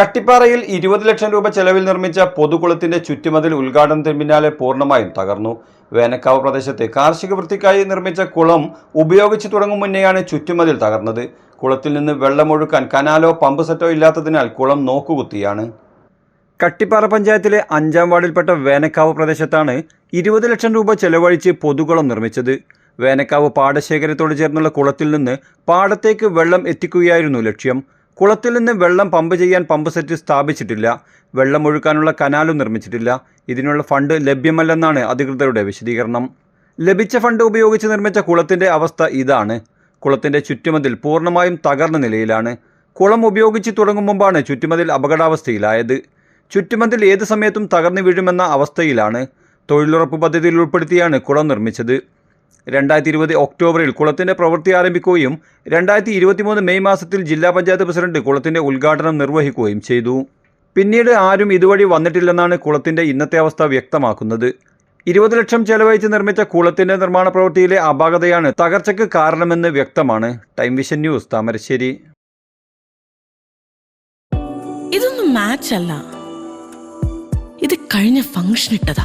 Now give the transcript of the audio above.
കട്ടിപ്പാറയിൽ ഇരുപത് ലക്ഷം രൂപ ചെലവിൽ നിർമ്മിച്ച പൊതുകുളത്തിന്റെ ചുറ്റുമതിൽ ഉദ്ഘാടനത്തിന് പിന്നാലെ പൂർണമായും തകർന്നു. വേനക്കാവ് പ്രദേശത്ത് കാർഷിക വൃത്തിക്കായി നിർമ്മിച്ച കുളം ഉപയോഗിച്ചു തുടങ്ങും മുന്നെയാണ് ചുറ്റുമതിൽ തകർന്നത്. കുളത്തിൽ നിന്ന് വെള്ളമൊഴുക്കാൻ കനാലോ പമ്പ് സെറ്റോ ഇല്ലാത്തതിനാൽ കുളം നോക്കുകുത്തിയാണ്. കട്ടിപ്പാറ പഞ്ചായത്തിലെ അഞ്ചാം വാർഡിൽപ്പെട്ട വേനക്കാവ് പ്രദേശത്താണ് ഇരുപത് ലക്ഷം രൂപ ചെലവഴിച്ച് പൊതുകുളം നിർമ്മിച്ചത്. വേനക്കാവ് പാടശേഖരത്തോട് ചേർന്നുള്ള കുളത്തിൽ നിന്ന് പാടത്തേക്ക് വെള്ളം എത്തിക്കുകയായിരുന്നു ലക്ഷ്യം. കുളത്തിൽ നിന്ന് വെള്ളം പമ്പ് ചെയ്യാൻ പമ്പ് സെറ്റ് സ്ഥാപിച്ചിട്ടില്ല. വെള്ളം ഒഴുക്കാനുള്ള കനാലും നിർമ്മിച്ചിട്ടില്ല. ഇതിനുള്ള ഫണ്ട് ലഭ്യമല്ലെന്നാണ് അധികൃതരുടെ വിശദീകരണം. ലഭിച്ച ഫണ്ട് ഉപയോഗിച്ച് നിർമ്മിച്ച കുളത്തിന്റെ അവസ്ഥ ഇതാണ്. കുളത്തിന്റെ ചുറ്റുമതിൽ പൂർണമായും തകർന്ന നിലയിലാണ്. കുളം ഉപയോഗിച്ച് തുടങ്ങും മുമ്പാണ് ചുറ്റുമതിൽ അപകടാവസ്ഥയിലായത്. ചുറ്റുമതിൽ ഏത് സമയത്തും തകർന്നു വീഴുമെന്ന അവസ്ഥയിലാണ്. തൊഴിലുറപ്പ് പദ്ധതിയിൽ ഉൾപ്പെടുത്തിയാണ് കുളം നിർമ്മിച്ചത്. രണ്ടായിരത്തി ഇരുപത് ഒക്ടോബറിൽ കുളത്തിന്റെ പ്രവൃത്തി ആരംഭിക്കുകയും രണ്ടായിരത്തി ഇരുപത്തിമൂന്ന് മെയ് മാസത്തിൽ ജില്ലാ പഞ്ചായത്ത് പ്രസിഡന്റ് കുളത്തിന്റെ ഉദ്ഘാടനം നിർവഹിക്കുകയും ചെയ്തു. പിന്നീട് ആരും ഇതുവഴി വന്നിട്ടില്ലെന്നാണ് കുളത്തിന്റെ ഇന്നത്തെ അവസ്ഥ വ്യക്തമാക്കുന്നത്. ഇരുപത് ലക്ഷം ചെലവഴിച്ച് നിർമ്മിച്ച കുളത്തിന്റെ നിർമ്മാണ പ്രവൃത്തിയിലെ അപാകതയാണ് തകർച്ചയ്ക്ക് കാരണമെന്ന് വ്യക്തമാണ്. Time vision news Thamarassery. ഇതൊന്നും മാച്ച് അല്ല. ഇത് കഴിഞ്ഞ ഫംഗ്ഷൻ ഇട്ടതാ